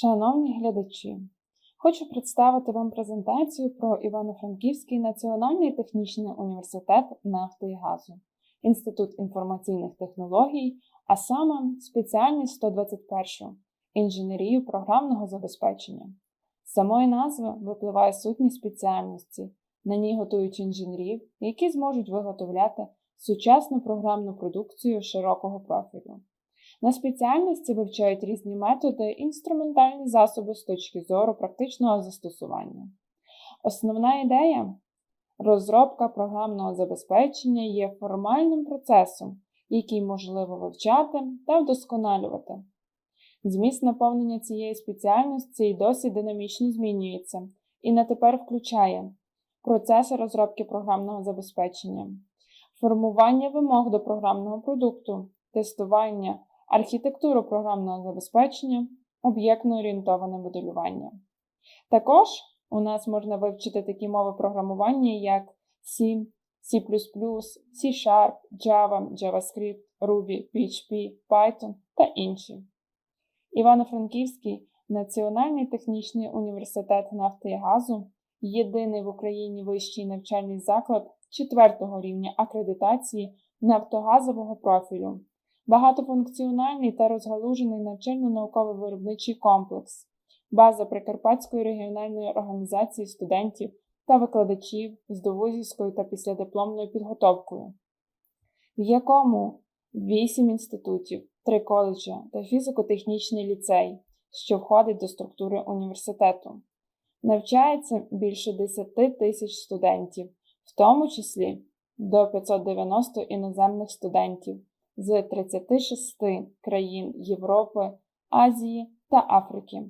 Шановні глядачі, хочу представити вам презентацію про Івано-Франківський національний технічний університет нафти і газу, Інститут інформаційних технологій, а саме спеціальність 121 інженерію програмного забезпечення. З самої назви випливає сутність спеціальності. На ній готують інженерів, які зможуть виготовляти сучасну програмну продукцію широкого профілю. На спеціальності вивчають різні методи і інструментальні засоби з точки зору практичного застосування. Основна ідея розробка програмного забезпечення є формальним процесом, який можливо вивчати та вдосконалювати. Зміст наповнення цієї спеціальності і досі динамічно змінюється і на тепер включає процеси розробки програмного забезпечення, формування вимог до програмного продукту, тестування архітектуру програмного забезпечення, об'єктно орієнтоване моделювання. Також у нас можна вивчити такі мови програмування, як C, C, C-Sharp, Java, JavaScript, Ruby, PHP, Python та інші. Івано-Франківський Національний технічний університет нафти і газу єдиний в Україні вищий навчальний заклад четвертого рівня акредитації нафтогазового профілю багатофункціональний та розгалужений навчально-науковий виробничий комплекс, база Прикарпатської регіональної організації студентів та викладачів з довузівською та післядипломною підготовкою, в якому 8 інститутів, 3 коледжі та фізико-технічний ліцей, що входить до структури університету. Навчається більше 10 тисяч студентів, в тому числі до 590 іноземних студентів з 36 країн Європи, Азії та Африки.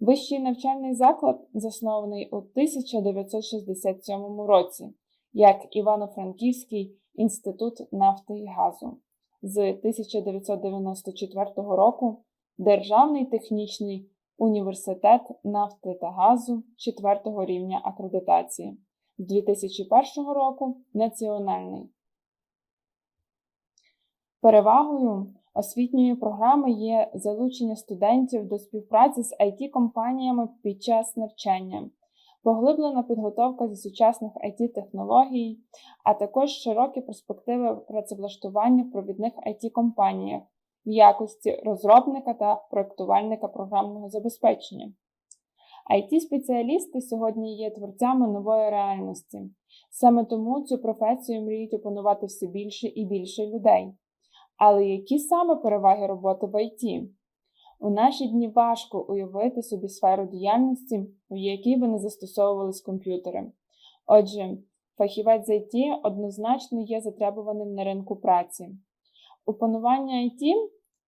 Вищий навчальний заклад заснований у 1967 році як Івано-Франківський інститут нафти і газу. З 1994 року Державний технічний університет нафти та газу 4 рівня акредитації. З 2001 року Національний Перевагою освітньої програми є залучення студентів до співпраці з it компаніями під час навчання, поглиблена підготовка зі сучасних it технологій а також широкі перспективи працевлаштування в провідних it компаніях в якості розробника та проєктувальника програмного забезпечення. it спеціалісти сьогодні є творцями нової реальності. Саме тому цю професію мріють опанувати все більше і більше людей. Але які саме переваги роботи в ІТ? У наші дні важко уявити собі сферу діяльності, в якій би не застосовувались комп'ютери. Отже, фахівець з ІТ однозначно є затребуваним на ринку праці. Опанування ІТ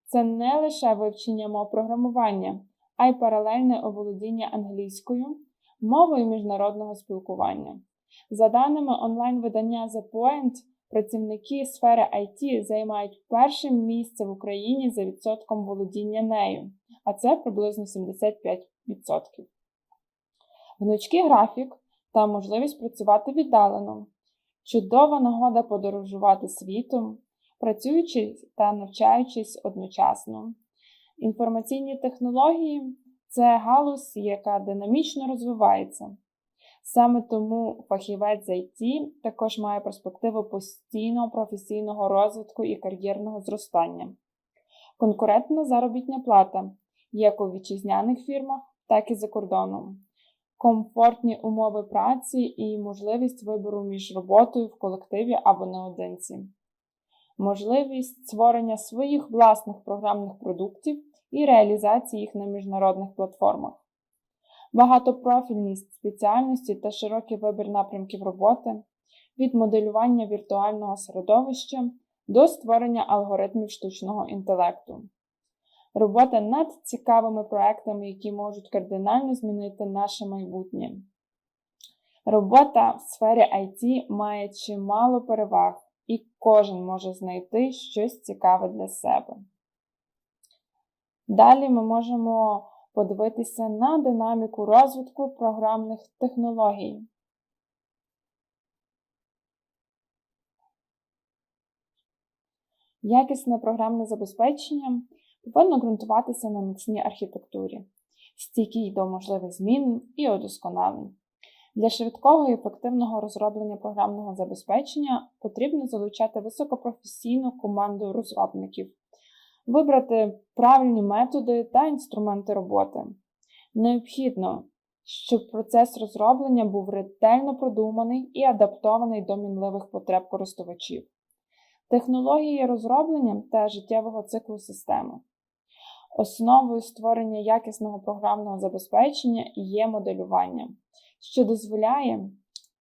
це не лише вивчення мов програмування, а й паралельне оволодіння англійською, мовою міжнародного спілкування. За даними онлайн-видання The Point, Працівники сфери IT займають перше місце в Україні за відсотком володіння нею, а це приблизно 75%. Гнучкий графік та можливість працювати віддалено, чудова нагода подорожувати світом, працюючи та навчаючись одночасно. Інформаційні технології це галузь, яка динамічно розвивається. Саме тому фахівець IT також має перспективу постійного професійного розвитку і кар'єрного зростання. Конкурентна заробітня плата як у вітчизняних фірмах, так і за кордоном, комфортні умови праці і можливість вибору між роботою в колективі або наодинці, можливість створення своїх власних програмних продуктів і реалізації їх на міжнародних платформах багатопрофільність спеціальності та широкий вибір напрямків роботи, від моделювання віртуального середовища до створення алгоритмів штучного інтелекту. Робота над цікавими проектами, які можуть кардинально змінити наше майбутнє. Робота в сфері IT має чимало переваг, і кожен може знайти щось цікаве для себе. Далі ми можемо подивитися на динаміку розвитку програмних технологій. Якісне програмне забезпечення повинно ґрунтуватися на міцній архітектурі. стійкий до можливих змін і удосконалень. Для швидкого і ефективного розроблення програмного забезпечення потрібно залучати високопрофесійну команду розробників, вибрати правильні методи та інструменти роботи. Необхідно, щоб процес розроблення був ретельно продуманий і адаптований до мінливих потреб користувачів, технології розроблення та життєвого циклу системи. Основою створення якісного програмного забезпечення є моделювання, що дозволяє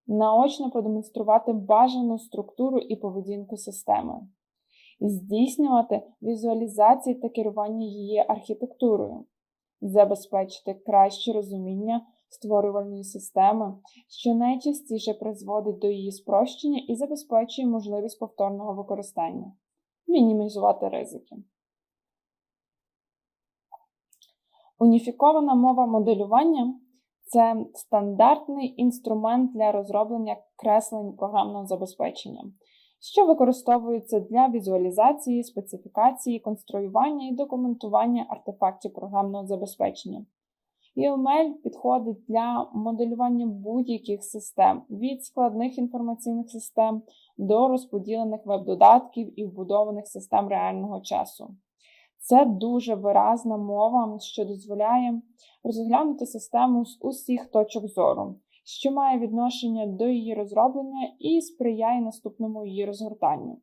наочно продемонструвати бажану структуру і поведінку системи, здійснювати візуалізації та керування її архітектурою, забезпечити краще розуміння створювальної системи, що найчастіше призводить до її спрощення і забезпечує можливість повторного використання, мінімізувати ризики. Уніфікована мова моделювання це стандартний інструмент для розроблення креслень програмного забезпечення, що використовується для візуалізації, специфікації, конструювання і документування артефактів програмного забезпечення. UML підходить для моделювання будь-яких систем від складних інформаційних систем до розподілених веб-додатків і вбудованих систем реального часу. Це дуже виразна мова, що дозволяє розглянути систему з усіх точок зору, що має відношення до її розроблення і сприяє наступному її розгортанню.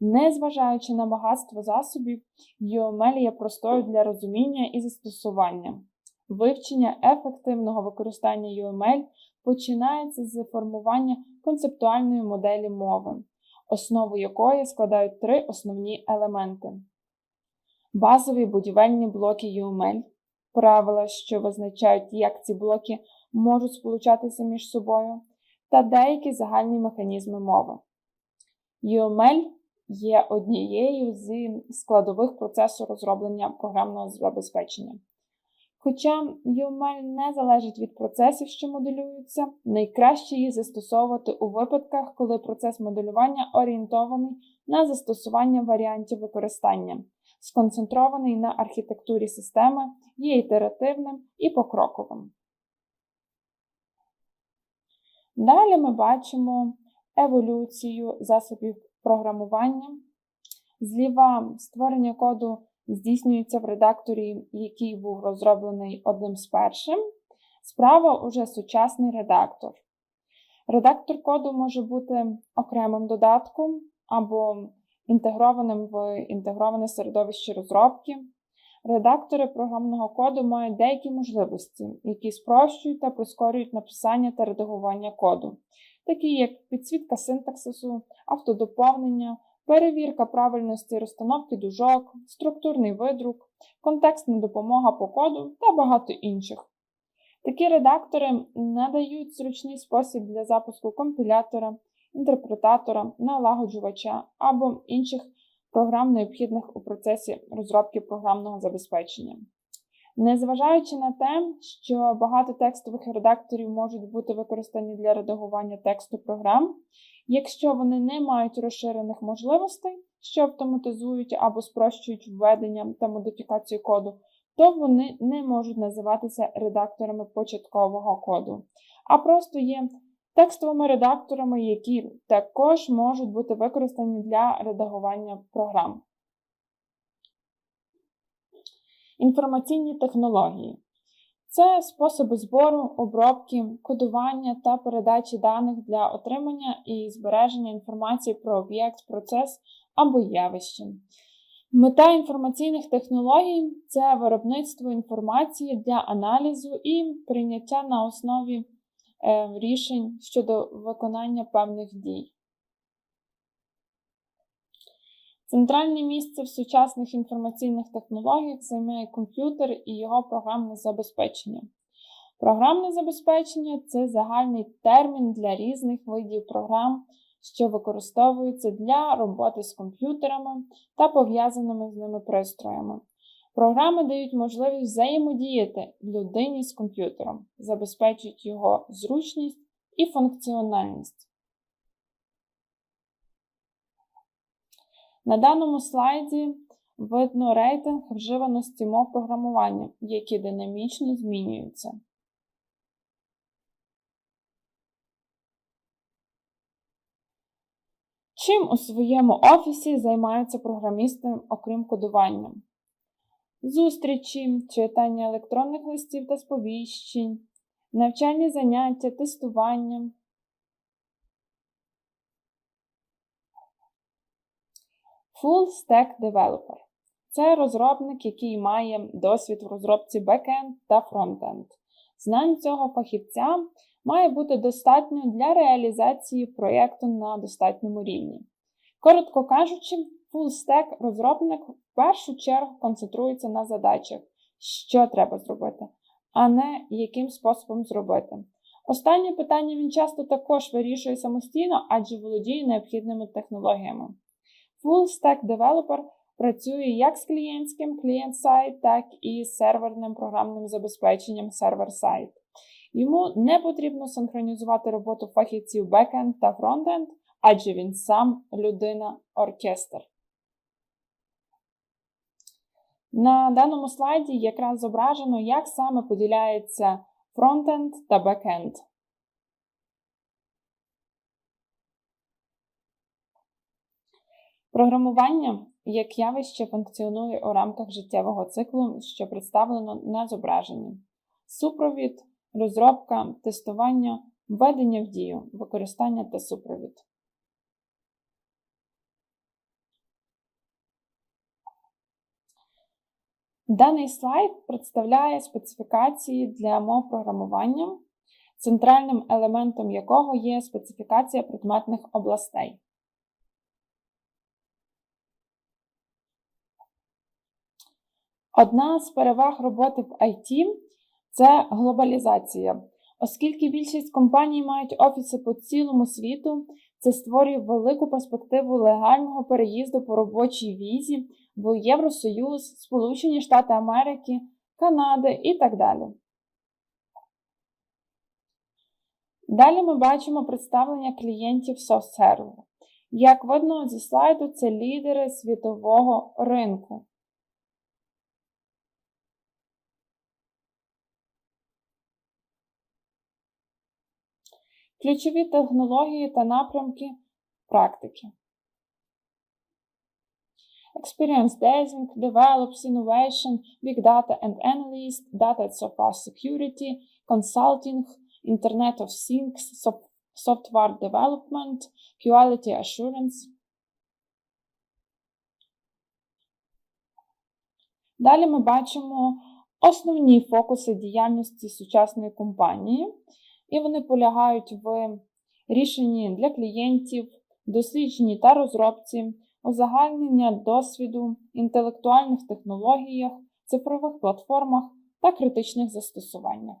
Незважаючи на багатство засобів, UML є простою для розуміння і застосування. Вивчення ефективного використання UML починається з формування концептуальної моделі мови, основу якої складають три основні елементи. Базові будівельні блоки UML, правила, що визначають, як ці блоки можуть сполучатися між собою, та деякі загальні механізми мови. UML є однією з складових процесу розроблення програмного забезпечення. Хоча UML не залежить від процесів, що моделюються, найкраще її застосовувати у випадках, коли процес моделювання орієнтований на застосування варіантів використання, сконцентрований на архітектурі системи, є ітеративним і покроковим. Далі ми бачимо еволюцію засобів програмування. Зліва створення коду здійснюється в редакторі, який був розроблений одним з першим. Справа уже сучасний редактор. Редактор коду може бути окремим додатком або інтегрованим в інтегроване середовище розробки. Редактори програмного коду мають деякі можливості, які спрощують та прискорюють написання та редагування коду, такі як підсвітка синтаксису, автодоповнення, перевірка правильності розстановки дужок, структурний видрук, контекстна допомога по коду та багато інших. Такі редактори надають зручний спосіб для запуску компілятора, інтерпретатора, налагоджувача або інших програм, необхідних у процесі розробки програмного забезпечення. Незважаючи на те, що багато текстових редакторів можуть бути використані для редагування тексту програм, якщо вони не мають розширених можливостей, що автоматизують або спрощують введення та модифікацію коду, то вони не можуть називатися редакторами початкового коду, а просто є текстовими редакторами, які також можуть бути використані для редагування програм. Інформаційні технології це способи збору, обробки, кодування та передачі даних для отримання і збереження інформації про об'єкт, процес або явище. Мета інформаційних технологій це виробництво інформації для аналізу і прийняття на основі рішень щодо виконання певних дій. Центральне місце в сучасних інформаційних технологіях займає комп'ютер і його програмне забезпечення. Програмне забезпечення це загальний термін для різних видів програм, що використовуються для роботи з комп'ютерами та пов'язаними з ними пристроями. Програми дають можливість взаємодіяти людині з комп'ютером, забезпечують його зручність і функціональність. На даному слайді видно рейтинг вживаності мов програмування, які динамічно змінюються. Чим у своєму офісі займаються програмісти, окрім кодування? Зустрічі, читання електронних листів та сповіщень, навчальні заняття, тестування. Full Stack Developer це розробник, який має досвід в розробці бекенд та фронтенд. Знань цього фахівця має бути достатньо для реалізації проєкту на достатньому рівні. Коротко кажучи, full-stack розробник в першу чергу концентрується на задачах, що треба зробити, а не яким способом зробити. Останнє питання він часто також вирішує самостійно, адже володіє необхідними технологіями. Full-stack девелопер працює як з клієнтським клієнт-сайт, так і з серверним програмним забезпеченням сервер-сайт. Йому не потрібно синхронізувати роботу фахівців бекенд та фронтенд, адже він сам людина-оркестр. На даному слайді якраз зображено, як саме поділяється фронтенд та бекенд. Програмування як явище функціонує у рамках життєвого циклу, що представлено на зображенні. Супровід, розробка, тестування, введення в дію, використання та супровід. Даний слайд представляє специфікації для мов програмування, центральним елементом якого є специфікація предметних областей. Одна з переваг роботи в IT це глобалізація. Оскільки більшість компаній мають офіси по цілому світу, це створює велику перспективу легального переїзду по робочій візі в Євросоюз, Сполучені Штати Америки, Канади і так далі. Далі ми бачимо представлення клієнтів SoftServe. Як видно зі слайду, це лідери світового ринку. Ключові технології та напрямки практики. Experience Design develops innovation, big data and analyst, data and software security, consulting, Internet of Things, software development, quality assurance. Далі ми бачимо основні фокуси діяльності сучасної компанії і вони полягають в рішенні для клієнтів, дослідженні та розробці, узагальнення досвіду, інтелектуальних технологіях, цифрових платформах та критичних застосуваннях.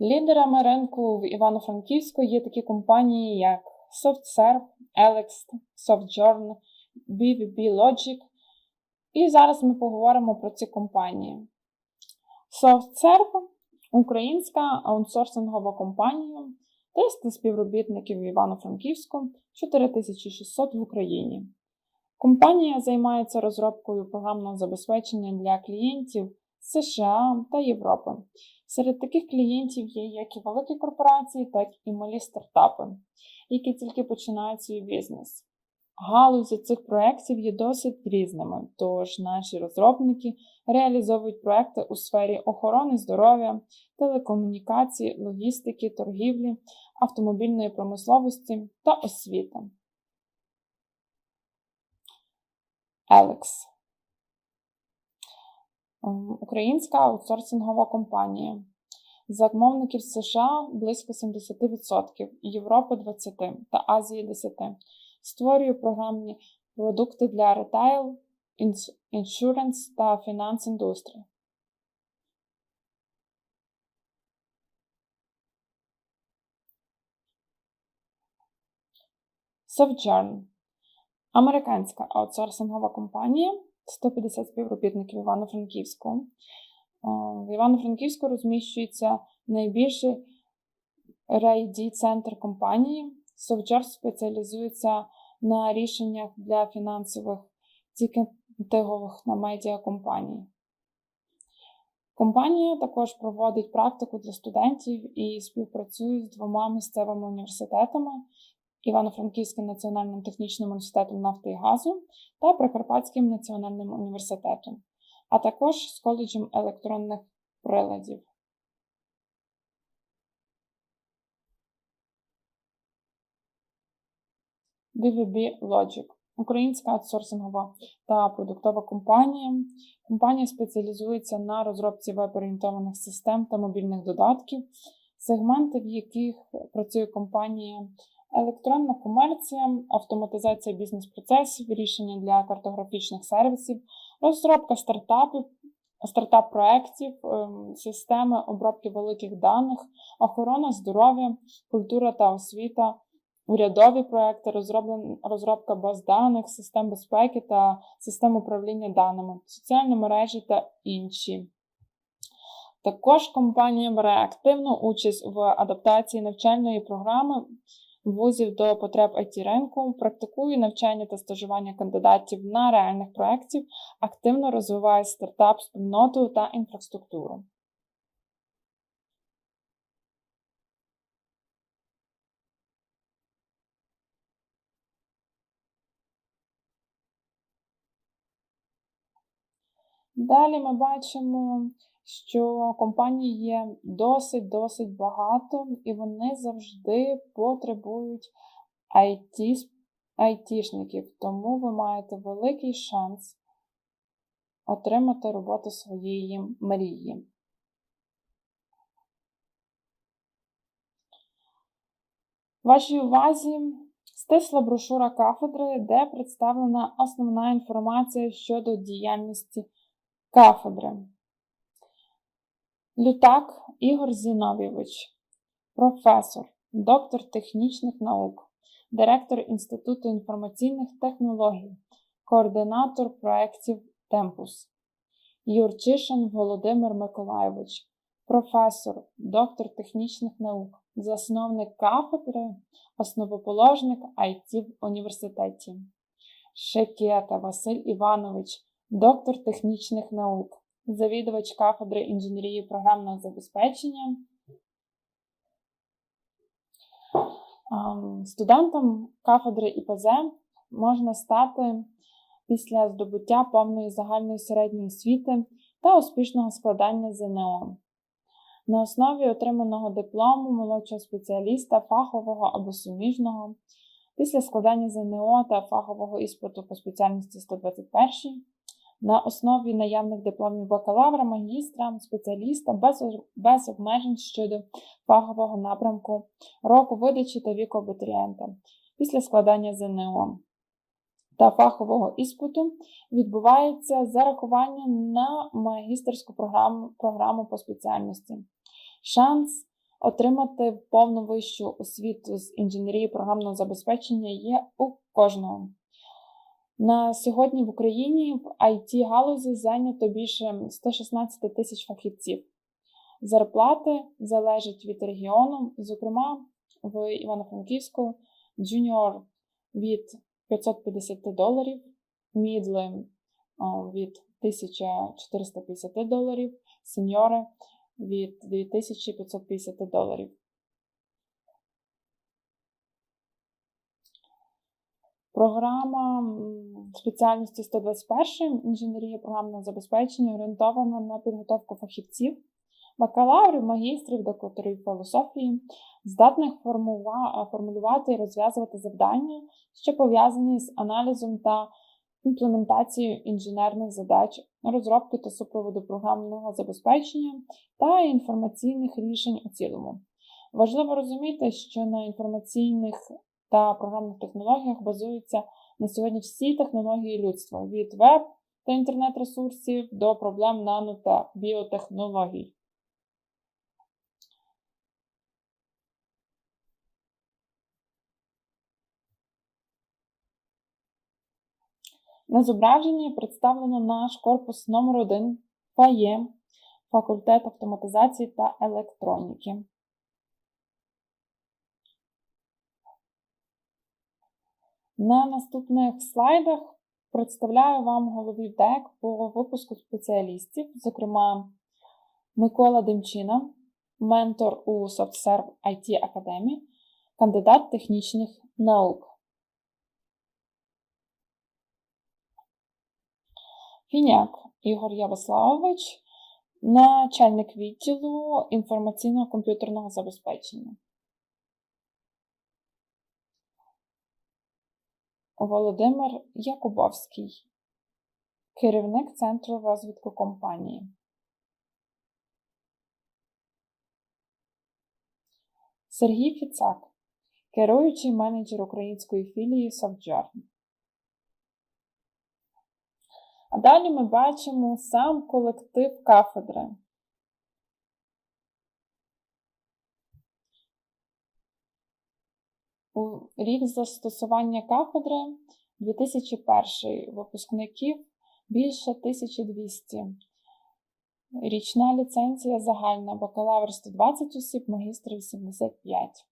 Лідерами ринку в Івано-Франківську є такі компанії, як SoftServe, Alext, SoftJourn, BVB Logic і зараз ми поговоримо про ці компанії. SoftServe – українська аутсорсингова компанія, 300 співробітників в Івано-Франківську, 4600 в Україні. Компанія займається розробкою програмного забезпечення для клієнтів США та Європи. Серед таких клієнтів є як і великі корпорації, так і малі стартапи, які тільки починають свій бізнес. Галузі цих проєктів є досить різними, тож наші розробники реалізовують проекти у сфері охорони здоров'я, телекомунікації, логістики, торгівлі, автомобільної промисловості та освіти. Елекс Українська аутсорсингова компанія. Замовників США близько 70%, Європи 20% та Азії 10% створює програмні продукти для ретайл, іншуренс та фінанс індустрії. Softjourn – американська аутсорсингова компанія, 150 співробітників Івано-Франківську. В Івано-Франківську розміщується найбільший рейді центр компанії SoftJobs спеціалізується на рішеннях для фінансових тікетингових на медіакомпаній. Компанія також проводить практику для студентів і співпрацює з двома місцевими університетами Івано-Франківським національним технічним університетом нафти і газу та Прикарпатським національним університетом, а також з коледжем електронних приладів. BVB Logic Українська аутсорсингова та продуктова компанія. Компанія спеціалізується на розробці веб-орієнтованих систем та мобільних додатків, сегменти, в яких працює компанія, електронна комерція, автоматизація бізнес-процесів, рішення для картографічних сервісів, розробка стартапів, стартап-проєктів, ем, системи обробки великих даних, охорона здоров'я, культура та освіта урядові проекти, розробка баз даних, систем безпеки та систем управління даними, соціальні мережі та інші. Також компанія бере активну участь в адаптації навчальної програми вузів до потреб it ринку, практикує навчання та стажування кандидатів на реальних проєктів, активно розвиває стартап, спільноту та інфраструктуру. Далі ми бачимо, що компаній є досить-досить багато, і вони завжди потребують IT, айтішників, тому ви маєте великий шанс отримати роботу своєї мрії. Вашій увазі стисла брошура кафедри, де представлена основна інформація щодо діяльності Кафедри. Лютак Ігор Зіновійович, професор, доктор технічних наук, директор Інституту інформаційних технологій, координатор проєктів Темпус. Юрчишин Володимир Миколайович, професор, доктор технічних наук, засновник кафедри, основоположник IT в університеті. Шекета Василь Іванович доктор технічних наук, завідувач кафедри інженерії програмного забезпечення. Студентом кафедри ІПЗ можна стати після здобуття повної загальної середньої освіти та успішного складання ЗНО. На основі отриманого диплому молодшого спеціаліста, фахового або суміжного, після складання ЗНО та фахового іспиту по спеціальності 121 на основі наявних дипломів бакалавра, магістра, спеціаліста без без обмежень щодо фахового напрямку, року видачі та віку абітурієнта після складання ЗНО та фахового іспиту відбувається зарахування на магістерську програму, програму по спеціальності. Шанс отримати повну вищу освіту з інженерії програмного забезпечення є у кожного. На сьогодні в Україні в it галузі зайнято більше 116 тисяч фахівців. Зарплати залежать від регіону, зокрема, в Івано-Франківську джуніор від 550 доларів, мідли від 1450 доларів, сеньори від 2550 доларів. Програма спеціальності 121 інженерія програмного забезпечення орієнтована на підготовку фахівців, бакалаврів, магістрів, докторів філософії, здатних формулювати і розв'язувати завдання, що пов'язані з аналізом та імплементацією інженерних задач, розробки та супроводу програмного забезпечення та інформаційних рішень у цілому. Важливо розуміти, що на інформаційних та програмних технологіях базуються на сьогодні всі технології людства від веб та інтернет-ресурсів до проблем нано та біотехнологій. На зображенні представлено наш корпус номер 1 ФАЄ, факультет автоматизації та електроніки. На наступних слайдах представляю вам головний дек по випуску спеціалістів, зокрема Микола Демчина, ментор у SoftServe IT Academy, кандидат технічних наук. Фіняк Ігор Ярославович, начальник відділу інформаційно-комп'ютерного забезпечення. Володимир Якубовський, керівник Центру розвитку компанії. Сергій Фіцак, керуючий менеджер української філії Softjourn. А далі ми бачимо сам колектив кафедри. Рік застосування кафедри 2001 випускників більше 1200. Річна ліцензія загальна, бакалавр 120 осіб, магістр 85.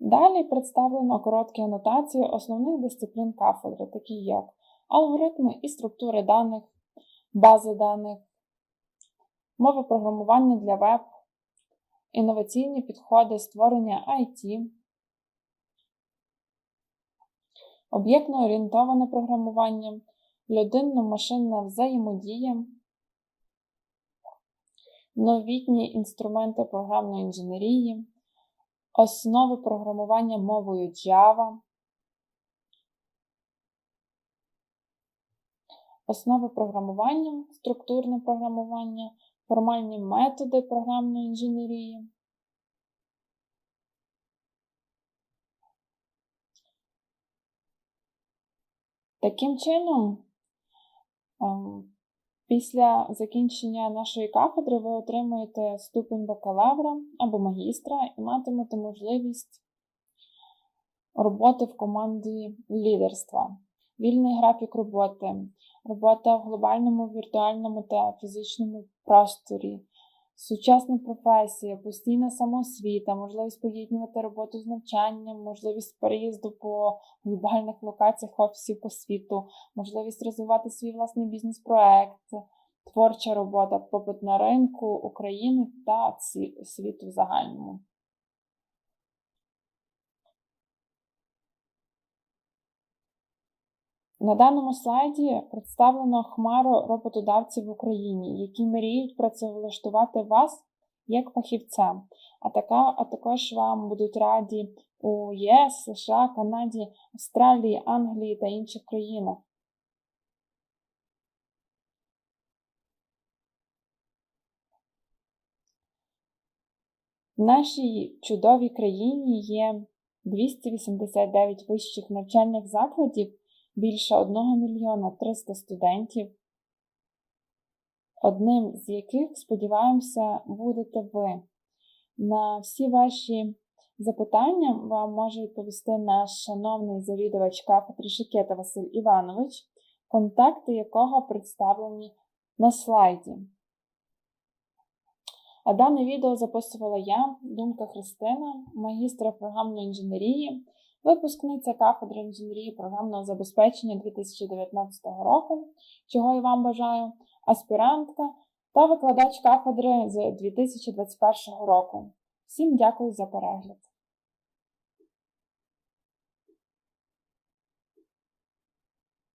Далі представлено короткі анотації основних дисциплін кафедри, такі як алгоритми і структури даних, бази даних, мови програмування для веб, інноваційні підходи створення IT, об'єктно орієнтоване програмування, людинно-машинна взаємодія, новітні інструменти програмної інженерії, основи програмування мовою Java, основи програмування, структурне програмування, формальні методи програмної інженерії. Таким чином, ем, після закінчення нашої кафедри ви отримуєте ступень бакалавра або магістра і матимете можливість роботи в команді лідерства, вільний графік роботи, робота в глобальному, віртуальному та фізичному просторі, сучасна професія, постійна самоосвіта, можливість поєднувати роботу з навчанням, можливість переїзду по глобальних локаціях офісів по світу, можливість розвивати свій власний бізнес-проект, творча робота, попит на ринку України та світу в загальному. На даному слайді представлено хмару роботодавців в Україні, які мріють працевлаштувати вас як фахівця, а, така, а також вам будуть раді у ЄС, США, Канаді, Австралії, Англії та інших країнах. В нашій чудовій країні є 289 вищих навчальних закладів більше 1 мільйона 300 студентів, одним з яких, сподіваємося, будете ви. На всі ваші запитання вам може відповісти наш шановний завідувач кафедри Шикета Василь Іванович, контакти якого представлені на слайді. А дане відео записувала я, Думка Христина, магістра програмної інженерії випускниця кафедри інженерії програмного забезпечення 2019 року, чого я вам бажаю, аспірантка та викладач кафедри з 2021 року. Всім дякую за перегляд!